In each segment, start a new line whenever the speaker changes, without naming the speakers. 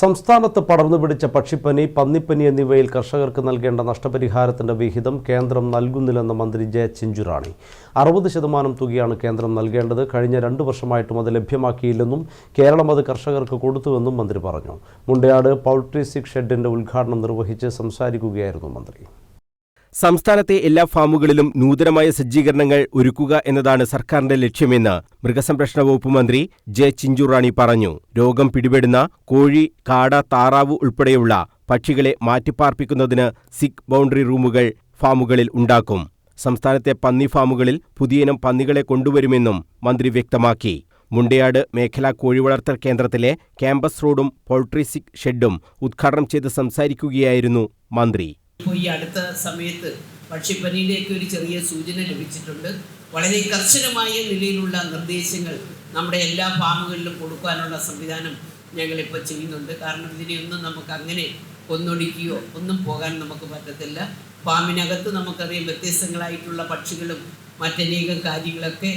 സംസ്ഥാനത്ത് പടർന്നു പിടിച്ച പക്ഷിപ്പനി പന്നിപ്പനി എന്നിവയിൽ കർഷകർക്ക് നൽകേണ്ട നഷ്ടപരിഹാരത്തിന്റെ വിഹിതം കേന്ദ്രം നൽകുന്നില്ലെന്ന് മന്ത്രി ജെ ചിഞ്ചുറാണി അറുപത് ശതമാനം തുകയാണ് കേന്ദ്രം നൽകേണ്ടത് കഴിഞ്ഞ രണ്ട് വർഷമായിട്ടും അത് ലഭ്യമാക്കിയില്ലെന്നും കേരളം അത് കർഷകർക്ക് കൊടുത്തുവെന്നും മന്ത്രി പറഞ്ഞു മുണ്ടയാട് പൗൾട്രി ഷെഡിന്റെ ഉദ്ഘാടനം നിർവഹിച്ച് സംസാരിക്കുകയായിരുന്നു മന്ത്രി
സംസ്ഥാനത്തെ എല്ലാ ഫാമുകളിലും നൂതനമായ സജ്ജീകരണങ്ങൾ ഒരുക്കുക എന്നതാണ് സർക്കാരിന്റെ ലക്ഷ്യമെന്ന് മൃഗസംരക്ഷണ വകുപ്പ് മന്ത്രി ജെ ചിഞ്ചുറാണി പറഞ്ഞു രോഗം പിടിപെടുന്ന കോഴി കാട താറാവ് ഉൾപ്പെടെയുള്ള പക്ഷികളെ മാറ്റിപ്പാർപ്പിക്കുന്നതിന് സിക് ബൗണ്ടറി റൂമുകൾ ഫാമുകളിൽ ഉണ്ടാക്കും സംസ്ഥാനത്തെ പന്നി ഫാമുകളിൽ പുതിയനം പന്നികളെ കൊണ്ടുവരുമെന്നും മന്ത്രി വ്യക്തമാക്കി മുണ്ടയാട് മേഖലാ കോഴിവളർത്തൽ കേന്ദ്രത്തിലെ ക്യാമ്പസ് റോഡും പോൾട്രി സിക് ഷെഡും ഉദ്ഘാടനം ചെയ്ത് സംസാരിക്കുകയായിരുന്നു മന്ത്രി
ഇപ്പോൾ ഈ അടുത്ത സമയത്ത് പക്ഷിപ്പനിയിലേക്ക് ഒരു ചെറിയ സൂചന ലഭിച്ചിട്ടുണ്ട് വളരെ കർശനമായ നിലയിലുള്ള നിർദ്ദേശങ്ങൾ നമ്മുടെ എല്ലാ ഫാമുകളിലും കൊടുക്കാനുള്ള സംവിധാനം ഞങ്ങളിപ്പോൾ ചെയ്യുന്നുണ്ട് കാരണം ഇതിനെയൊന്നും നമുക്ക് അങ്ങനെ കൊന്നൊടുക്കിയോ ഒന്നും പോകാൻ നമുക്ക് പറ്റത്തില്ല ഫാമിനകത്ത് നമുക്കറിയാം വ്യത്യസ്തങ്ങളായിട്ടുള്ള പക്ഷികളും മറ്റനേകം കാര്യങ്ങളൊക്കെ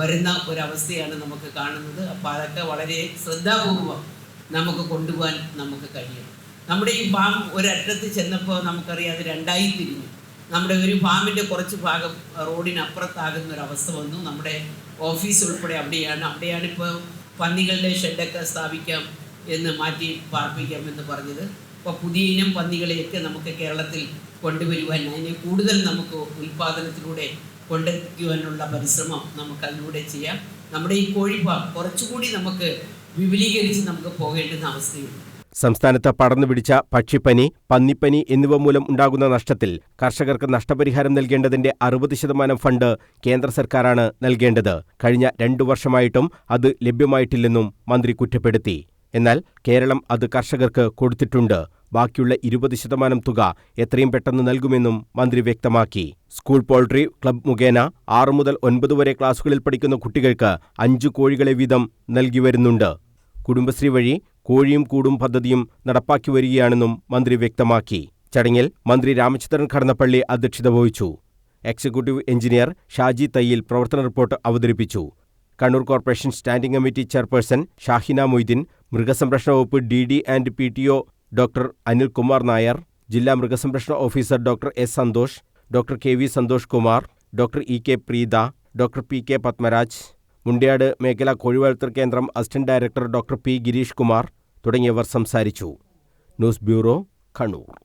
വരുന്ന ഒരവസ്ഥയാണ് നമുക്ക് കാണുന്നത് അപ്പോൾ അതൊക്കെ വളരെ ശ്രദ്ധാപൂർവം നമുക്ക് കൊണ്ടുപോകാൻ നമുക്ക് കഴിയും നമ്മുടെ ഈ ഫാം ഒരറ്റത്ത് ചെന്നപ്പോൾ നമുക്കറിയാം അത് രണ്ടായി തിരിഞ്ഞു നമ്മുടെ ഒരു ഫാമിൻ്റെ കുറച്ച് ഭാഗം റോഡിനപ്പുറത്താകുന്ന ഒരു അവസ്ഥ വന്നു നമ്മുടെ ഓഫീസ് ഉൾപ്പെടെ അവിടെയാണ് അവിടെയാണ് ഇപ്പോൾ പന്നികളുടെ ഷെഡൊക്കെ സ്ഥാപിക്കാം എന്ന് മാറ്റി പാർപ്പിക്കാം എന്ന് പറഞ്ഞത് അപ്പോൾ പുതിയ ഇനം പന്നികളെയൊക്കെ നമുക്ക് കേരളത്തിൽ കൊണ്ടുവരുവാൻ അതിനെ കൂടുതൽ നമുക്ക് ഉൽപ്പാദനത്തിലൂടെ കൊണ്ടെത്തിക്കുവാനുള്ള പരിശ്രമം നമുക്ക് അതിലൂടെ ചെയ്യാം നമ്മുടെ ഈ കോഴിപ്പാം കുറച്ചുകൂടി നമുക്ക് വിപുലീകരിച്ച് നമുക്ക് പോകേണ്ടുന്ന അവസ്ഥയുണ്ട്
സംസ്ഥാനത്ത് പടർന്നു പിടിച്ച പക്ഷിപ്പനി പന്നിപ്പനി എന്നിവ മൂലം ഉണ്ടാകുന്ന നഷ്ടത്തിൽ കർഷകർക്ക് നഷ്ടപരിഹാരം നൽകേണ്ടതിന്റെ അറുപത് ശതമാനം ഫണ്ട് കേന്ദ്ര സർക്കാരാണ് നൽകേണ്ടത് കഴിഞ്ഞ രണ്ടു വർഷമായിട്ടും അത് ലഭ്യമായിട്ടില്ലെന്നും മന്ത്രി കുറ്റപ്പെടുത്തി എന്നാൽ കേരളം അത് കർഷകർക്ക് കൊടുത്തിട്ടുണ്ട് ബാക്കിയുള്ള ഇരുപത് ശതമാനം തുക എത്രയും പെട്ടെന്ന് നൽകുമെന്നും മന്ത്രി വ്യക്തമാക്കി സ്കൂൾ പോൾട്രി ക്ലബ് മുഖേന ആറ് മുതൽ ഒൻപത് വരെ ക്ലാസുകളിൽ പഠിക്കുന്ന കുട്ടികൾക്ക് അഞ്ച് കോഴികളെ വീതം നൽകി വരുന്നുണ്ട് കുടുംബശ്രീ വഴി കോഴിയും കൂടും പദ്ധതിയും നടപ്പാക്കി വരികയാണെന്നും മന്ത്രി വ്യക്തമാക്കി ചടങ്ങിൽ മന്ത്രി രാമചന്ദ്രൻ കടന്നപ്പള്ളി അധ്യക്ഷത വഹിച്ചു എക്സിക്യൂട്ടീവ് എഞ്ചിനീയർ ഷാജി തയ്യിൽ പ്രവർത്തന റിപ്പോർട്ട് അവതരിപ്പിച്ചു Kannur corporation standing committee chairperson Shahina Moideen മൃഗസംരക്ഷണ വകുപ്പ് D D and P T O doctor Anilkumar Nair ജില്ലാ മൃഗസംരക്ഷണ officer doctor S Santhosh doctor K V Santhosh Kumar doctor E K Preetha doctor P K Padmaraj Mundayad മേഖലാ കോഴിവളർത്തൽ കേന്ദ്രം assistant director doctor P Girish Kumar തുടങ്ങിയവർ സംസാരിച്ചു ന്യൂസ് ബ്യൂറോ കണ്ണൂർ